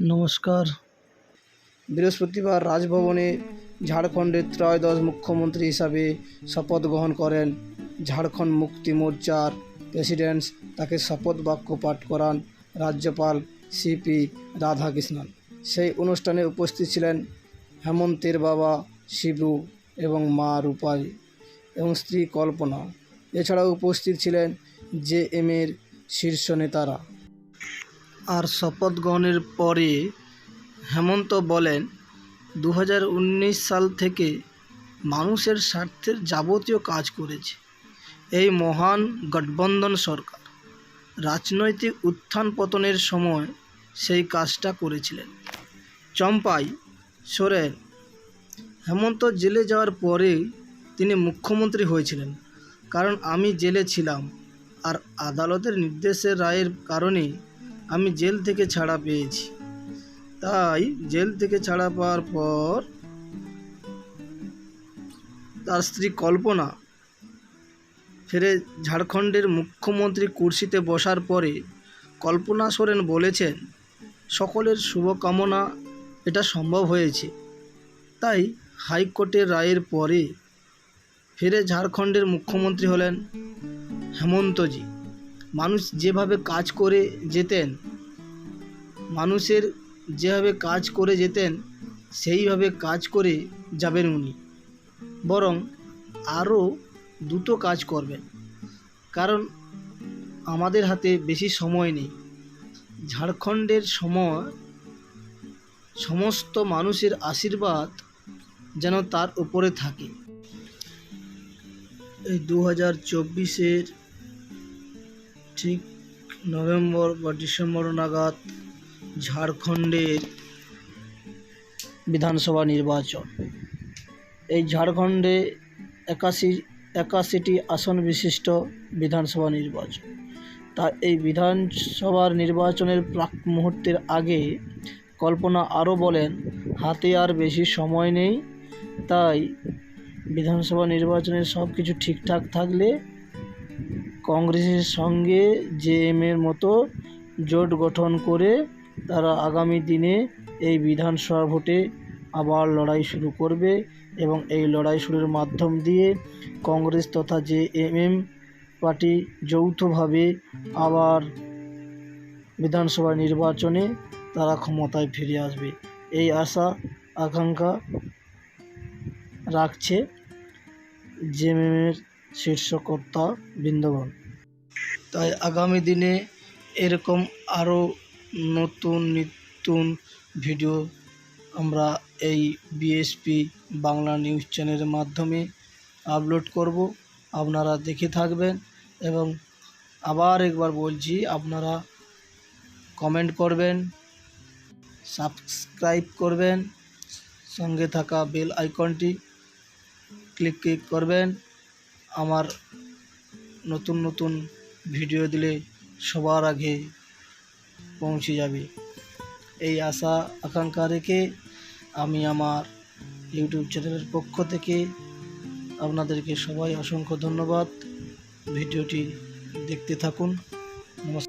নমস্কার। বৃহস্পতিবার রাজভবনে ঝাড়খণ্ডের ত্রয়োদশ মুখ্যমন্ত্রী হিসাবে শপথ গ্রহণ করেন ঝাড়খণ্ড মুক্তি মোর্চার প্রেসিডেন্ট। তাকে শপথ বাক্য পাঠ করান রাজ্যপাল সিপি রাধাকৃষ্ণন। সেই অনুষ্ঠানে উপস্থিত ছিলেন হেমন্তের বাবা শিবু এবং মা রূপাই এবং স্ত্রী কল্পনা। এছাড়াও উপস্থিত ছিলেন জে শীর্ষ নেতারা। আর শপথ গ্রহণের পরে হেমন্ত বলেন দু হাজার উনিশ সাল থেকে মানুষের স্বার্থের যাবতীয় কাজ করেছে এই মহান গঠবন্ধন সরকার। রাজনৈতিক উত্থান পতনের সময় সেই কাজটা করেছিলেন। চম্পাই সোরেন, হেমন্ত জেলে যাওয়ার পরে তিনি মুখ্যমন্ত্রী হয়েছিলেন, কারণ আমি জেলে ছিলাম আর আদালতের নির্দেশের রায়ের কারণে আমি জেল থেকে ছাড়া পেয়েছি। তাই জেল থেকে ছাড়া পাওয়ার পর তার স্ত্রী কল্পনা ফিরে ঝাড়খণ্ডের মুখ্যমন্ত্রী কুর্সিতে বসার পরে কল্পনা সোরেন বলেছেন, সকলের শুভকামনা, এটা সম্ভব হয়েছে। তাই হাইকোর্টের রায়ের পরে ফিরে ঝাড়খণ্ডের মুখ্যমন্ত্রী হলেন হেমন্তজি। মানুষ যেভাবে কাজ করে যেতেন, মানুষের যেভাবে কাজ করে যেতেন, সেইভাবে কাজ করে যাবেন উনি। বরং আরও দ্রুত কাজ করবেন। কারণ আমাদের হাতে বেশি সময় নেই। ঝাড়খণ্ডের সময় সমস্ত মানুষের আশীর্বাদ যেন তার উপরে থাকে। এই দু হাজার চব্বিশের ঠিক নভেম্বর বা ডিসেম্বর নাগাদ ঝাড়খণ্ডের বিধানসভা নির্বাচন। এই ঝাড়খণ্ডে একাশি, একাশিটি আসন বিশিষ্ট বিধানসভা নির্বাচন। তা এই বিধানসভার নির্বাচনের প্রাক মুহূর্তের আগে কল্পনা আরও বলেন, হাতে আর বেশি সময় নেই, তাই বিধানসভা নির্বাচনের সব কিছু ঠিকঠাক থাকলে কংগ্রেসের সঙ্গে জেএমের মতো জোট গঠন করে তারা আগামী দিনে এই বিধানসভা ভোটে আবার লড়াই শুরু করবে এবং এই লড়াই শুরুর মাধ্যম দিয়ে কংগ্রেস তথা জেএমএম পার্টি যৌথভাবে আবার বিধানসভা নির্বাচনে তারা ক্ষমতায় ফিরে আসবে। এই আশা, আকাঙ্ক্ষা রাখছে জেএমএমের শীর্ষকর্তা বৃন্দগণ। তাই আগামী দিনে এরকম আরও নতুন নিতুন ভিডিও আমরা এই বিএসপি বাংলা নিউজ চ্যানেলের মাধ্যমে আপলোড করব। আপনারা দেখে থাকবেন এবং আবার একবার বলছি, আপনারা কমেন্ট করবেন, সাবস্ক্রাইব করবেন, সঙ্গে থাকা বেল আইকনটি ক্লিক ক্লিক করবেন। আমার নতুন নতুন ভিডিও দিলে সবার আগে পৌঁছে যাবে। এই আশা, আকাঙ্ক্ষা রেখে আমি আমার ইউটিউব চ্যানেলের পক্ষ থেকে আপনাদেরকে সবাই অসংখ্য ধন্যবাদ। ভিডিওটি দেখতে থাকুন। নমস্কার।